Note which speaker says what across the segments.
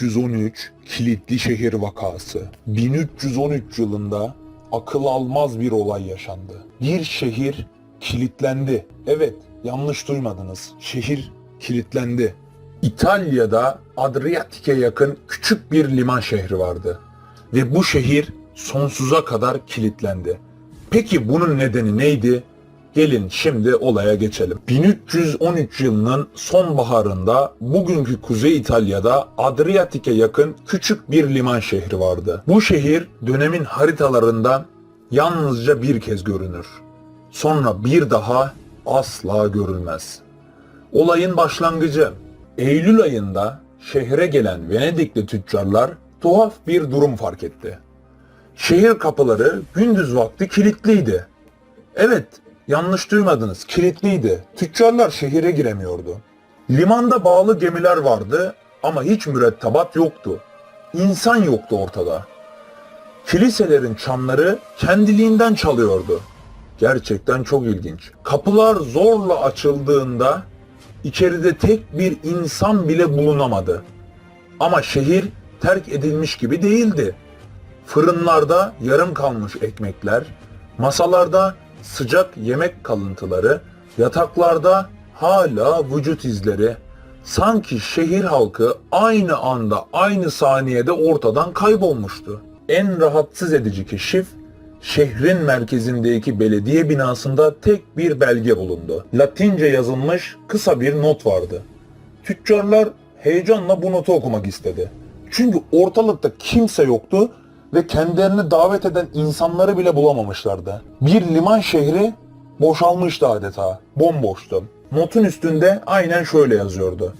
Speaker 1: 1313 kilitli şehir vakası. 1313 yılında akıl almaz bir olay yaşandı. Bir şehir kilitlendi. Evet, yanlış duymadınız. Şehir kilitlendi. İtalya'da Adriyatik'e yakın küçük bir liman şehri vardı. Ve bu şehir sonsuza kadar kilitlendi. Peki bunun nedeni neydi? Gelin şimdi olaya geçelim. 1313 yılının sonbaharında bugünkü Kuzey İtalya'da Adriyatik'e yakın küçük bir liman şehri vardı. Bu şehir dönemin haritalarında yalnızca bir kez görünür. Sonra bir daha asla görülmez. Olayın başlangıcı. Eylül ayında şehre gelen Venedikli tüccarlar tuhaf bir durum fark etti. Şehir kapıları gündüz vakti kilitliydi. Evet, yanlış duymadınız, kilitliydi. Tüccarlar şehire giremiyordu. Limanda bağlı gemiler vardı ama hiç mürettebat yoktu. İnsan yoktu ortada. Kiliselerin çanları kendiliğinden çalıyordu. Gerçekten çok ilginç. Kapılar zorla açıldığında içeride tek bir insan bile bulunamadı. Ama şehir terk edilmiş gibi değildi. Fırınlarda yarım kalmış ekmekler, masalarda sıcak yemek kalıntıları, yataklarda hala vücut izleri. Sanki şehir halkı aynı anda, aynı saniyede ortadan kaybolmuştu. En rahatsız edici keşif, şehrin merkezindeki belediye binasında tek bir belge bulundu. Latince yazılmış kısa bir not vardı. Tüccarlar heyecanla bu notu okumak istedi. Çünkü ortalıkta kimse yoktu ve kendilerini davet eden insanları bile bulamamışlardı. Bir liman şehri boşalmıştı adeta, bomboştu. Notun üstünde aynen şöyle yazıyordu.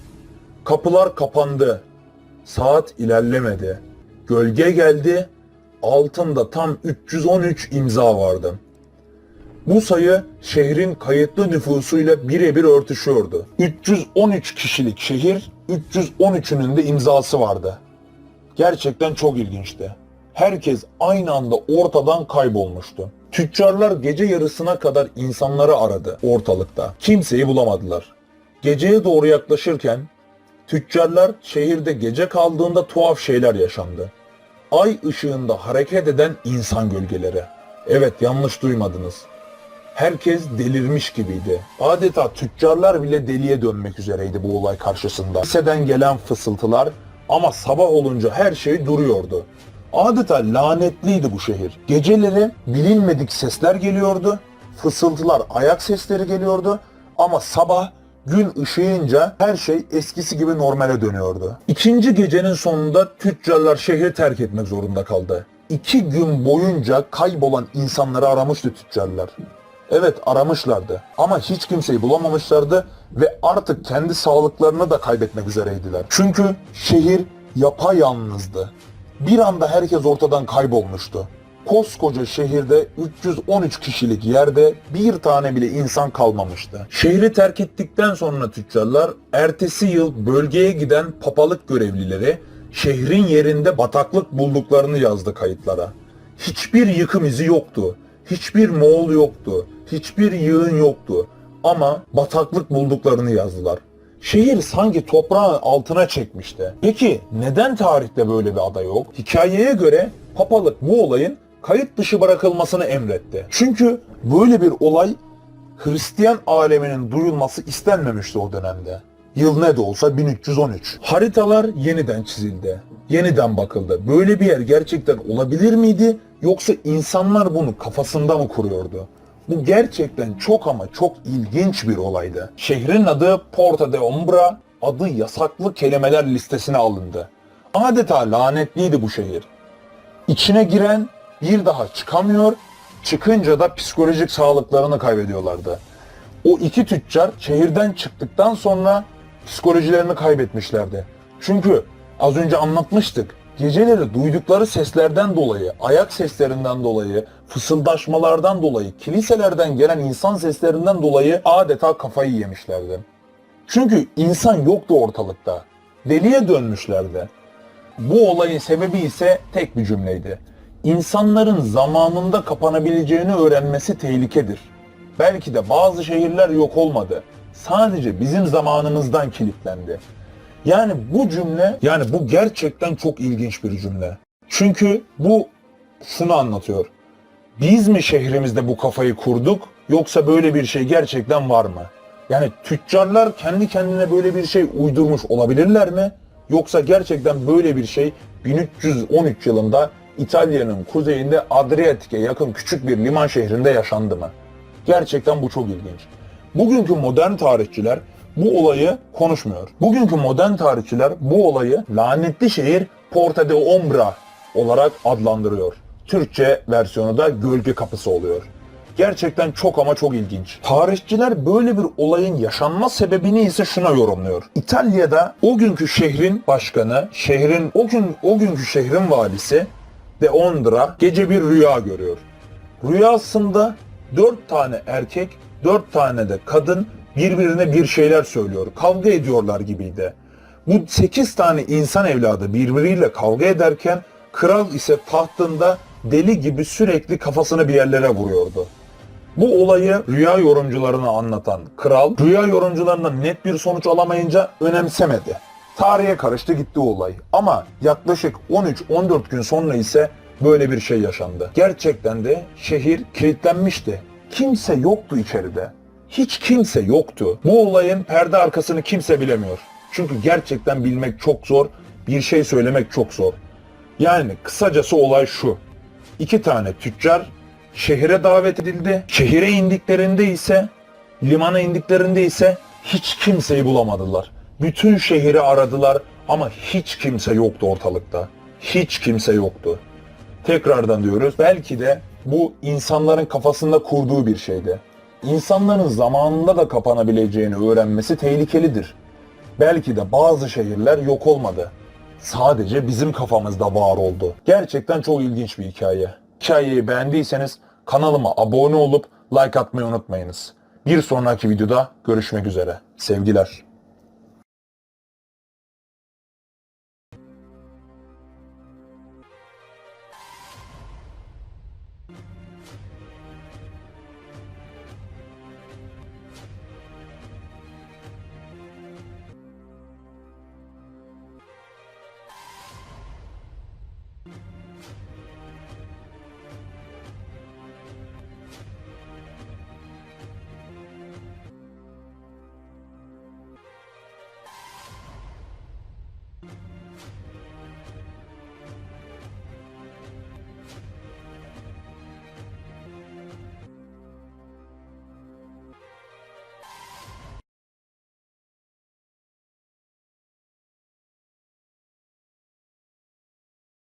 Speaker 1: Kapılar kapandı, saat ilerlemedi, gölge geldi, altında tam 313 imza vardı. Bu sayı şehrin kayıtlı nüfusuyla birebir örtüşüyordu. 313 kişilik şehir, 313'ünün de imzası vardı. Gerçekten çok ilginçti. Herkes aynı anda ortadan kaybolmuştu. Tüccarlar gece yarısına kadar insanları aradı ortalıkta. Kimseyi bulamadılar. Geceye doğru yaklaşırken tüccarlar şehirde gece kaldığında tuhaf şeyler yaşandı. Ay ışığında hareket eden insan gölgeleri. Evet yanlış duymadınız. Herkes delirmiş gibiydi. Adeta tüccarlar bile deliye dönmek üzereydi bu olay karşısında. Liseden gelen fısıltılar ama sabah olunca her şey duruyordu. Adeta lanetliydi bu şehir. Geceleri bilinmedik sesler geliyordu. Fısıltılar, ayak sesleri geliyordu. Ama sabah gün ışığınca her şey eskisi gibi normale dönüyordu. İkinci gecenin sonunda tüccarlar şehri terk etmek zorunda kaldı. İki gün boyunca kaybolan insanları aramıştı tüccarlar. Evet aramışlardı ama hiç kimseyi bulamamışlardı ve artık kendi sağlıklarını da kaybetmek üzereydiler. Çünkü şehir yapayalnızdı. Bir anda herkes ortadan kaybolmuştu. Koskoca şehirde 313 kişilik yerde bir tane bile insan kalmamıştı. Şehri terk ettikten sonra tüccarlar ertesi yıl bölgeye giden papalık görevlileri şehrin yerinde bataklık bulduklarını yazdı kayıtlara. Hiçbir yıkım izi yoktu. Hiçbir Moğol yoktu. Hiçbir yığın yoktu. Ama bataklık bulduklarını yazdılar. Şehir sanki toprağın altına çekmişti. Peki neden tarihte böyle bir ada yok? Hikayeye göre papalık bu olayın kayıt dışı bırakılmasını emretti. Çünkü böyle bir olay Hristiyan aleminin duyulması istenmemişti o dönemde. Yıl ne de olsa 1313. Haritalar yeniden çizildi. Yeniden bakıldı. Böyle bir yer gerçekten olabilir miydi? Yoksa insanlar bunu kafasında mı kuruyordu? Bu gerçekten çok ama çok ilginç bir olaydı. Şehrin adı Porta de Ombra, adı yasaklı kelimeler listesine alındı. Adeta lanetliydi bu şehir. İçine giren bir daha çıkamıyor, çıkınca da psikolojik sağlıklarını kaybediyorlardı. O iki tüccar şehirden çıktıktan sonra psikolojilerini kaybetmişlerdi. Çünkü az önce anlatmıştık. Geceleri duydukları seslerden dolayı, ayak seslerinden dolayı, fısıldaşmalardan dolayı, kiliselerden gelen insan seslerinden dolayı adeta kafayı yemişlerdi. Çünkü insan yoktu ortalıkta. Deliye dönmüşlerdi. Bu olayın sebebi ise tek bir cümleydi. İnsanların zamanında kapanabileceğini öğrenmesi tehlikedir. Belki de bazı şehirler yok olmadı. Sadece bizim zamanımızdan kilitlendi. Yani bu cümle, yani bu gerçekten çok ilginç bir cümle. Çünkü bu şunu anlatıyor. Biz mi şehrimizde bu kafayı kurduk yoksa böyle bir şey gerçekten var mı? Yani tüccarlar kendi kendine böyle bir şey uydurmuş olabilirler mi? Yoksa gerçekten böyle bir şey 1313 yılında İtalya'nın kuzeyinde Adriyatik'e yakın küçük bir liman şehrinde yaşandı mı? Gerçekten bu çok ilginç. Bugünkü modern tarihçiler bu olayı konuşmuyor. Bugünkü modern tarihçiler bu olayı lanetli şehir Porta de Ombra olarak adlandırıyor. Türkçe versiyonu da gölge kapısı oluyor. Gerçekten çok ama çok ilginç. Tarihçiler böyle bir olayın yaşanma sebebini ise şuna yorumluyor. İtalya'da o günkü şehrin başkanı, şehrin o gün o günkü şehrin valisi de Ondra gece bir rüya görüyor. Rüyasında dört tane erkek, dört tane de kadın birbirine bir şeyler söylüyor. Kavga ediyorlar gibiydi. Bu sekiz tane insan evladı birbiriyle kavga ederken kral ise tahtında deli gibi sürekli kafasını bir yerlere vuruyordu. Bu olayı rüya yorumcularına anlatan kral, rüya yorumcularından net bir sonuç alamayınca önemsemedi. Tarihe karıştı gitti olay. Ama yaklaşık 13-14 gün sonra ise böyle bir şey yaşandı. Gerçekten de şehir kilitlenmişti. Kimse yoktu içeride. Hiç kimse yoktu. Bu olayın perde arkasını kimse bilemiyor. Çünkü gerçekten bilmek çok zor, bir şey söylemek çok zor. Yani kısacası olay şu. İki tane tüccar şehire davet edildi. Şehire indiklerinde ise, limana indiklerinde ise hiç kimseyi bulamadılar. Bütün şehri aradılar ama hiç kimse yoktu ortalıkta. Hiç kimse yoktu. Tekrardan diyoruz belki de bu insanların kafasında kurduğu bir şeydi. İnsanların zamanında da kapanabileceğini öğrenmesi tehlikelidir. Belki de bazı şehirler yok olmadı. Sadece bizim kafamızda var oldu. Gerçekten çok ilginç bir hikaye. Hikayeyi beğendiyseniz kanalıma abone olup like atmayı unutmayınız. Bir sonraki videoda görüşmek üzere. Sevgiler.